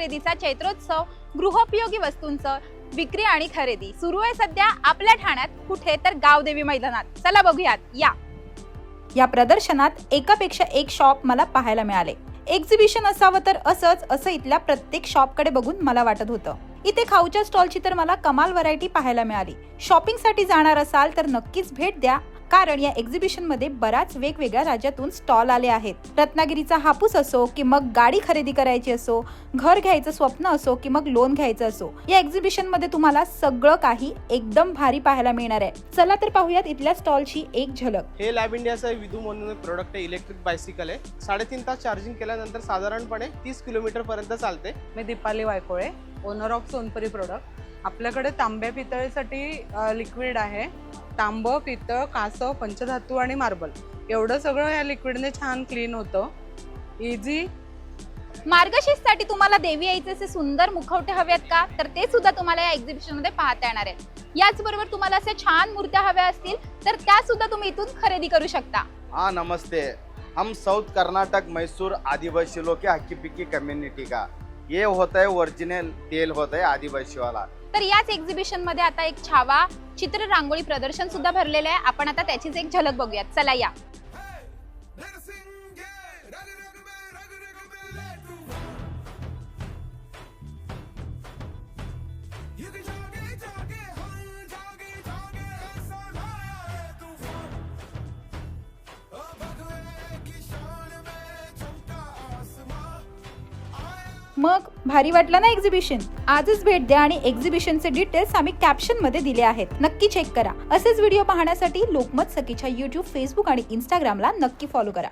खरेदीचा चैत्रोत्सव गृहोपयोगी वस्तूंचं विक्री आणि खरेदी सुरू आहे सध्या आपल्या ठाण्यात. कुठे तर गावदेवी मैदानात. चला बघूयात. या. या प्रदर्शनात एकापेक्षा एक शॉप मला पाहायला मिळाले. एक्झिबिशन असावं तर असंच असं इथल्या प्रत्येक शॉपकडे बघून मला वाटत होतं. इथे खाऊच्या स्टॉलची तर मला कमाल व्हरायटी पाहायला मिळाली. शॉपिंगसाठी जाणार असाल तर नक्कीच भेट द्या. कारण या एक्झिबिशनमध्ये बऱ्याच वेगवेगळ्या राज्यातून स्टॉल आले आहेत. रत्नागिरीचा हापूस असो की मग गाडी खरेदी करायची असो घर घ्यायचं स्वप्न असो की मग लोन घ्यायचं असो या एक्झिबिशनमध्ये तुम्हाला सगळं काही एकदम भारी पाहायला मिळणार आहे. चला तर पाहूयात इथल्या स्टॉलची एक झलक. हे लॅब इंडियाचं विदू म्हणून प्रोडक्ट आहे इलेक्ट्रिक बायसिकल आहे. साडेतीन तास चार्जिंग केल्यानंतर साधारणपणे तीस किलोमीटर पर्यंत चालते. मी Deepali Vaikole owner of Sonpari product आपल्याकडे तांब्या पितळेसाठी लिक्विड आहे. तांबं पितळ कासव पंचधातू आणि मार्बल. एवढं सगळं या लिक्विडने छान क्लीन होतं. इझी मार्गशीर्षसाठी तुम्हाला देवी आईचे असे सुंदर मुखवटे हवे आहेत का? तर ते सुद्धा तुम्हाला या एक्झिबिशनमध्ये पाहता येणार आहेत याचबरोबर तुम्हाला असे छान मूर्त्या हव्या असतील तर त्या सुद्धा तुम्ही इथून खरेदी करू शकता. हाँ नमस्ते. हम साउथ कर्नाटक मैसूर आदिवासी लोग के हक्की पिक्की कम्युनिटी का? ये होत आहे ओरिजिनल तेल होत आहे आदिवासी वाला। तर याच एक्झिबिशनमध्ये आता एक छावा चित्र रांगोळी प्रदर्शन सुद्धा भरलेलं आहे. आपण आता त्याचीच एक झलक बघूयात. चला या. मग भारी वाटलं ना एक्झिबिशन आजच भेट द्या आणि एक्झिबिशनचे डिटेल्स आम्ही कॅप्शनमध्ये दिले आहेत. नक्की चेक करा. असेच व्हिडिओ पाहण्यासाठी लोकमत सखीच्या युट्यूब फेसबुक आणि इंस्टाग्रामला नक्की फॉलो करा.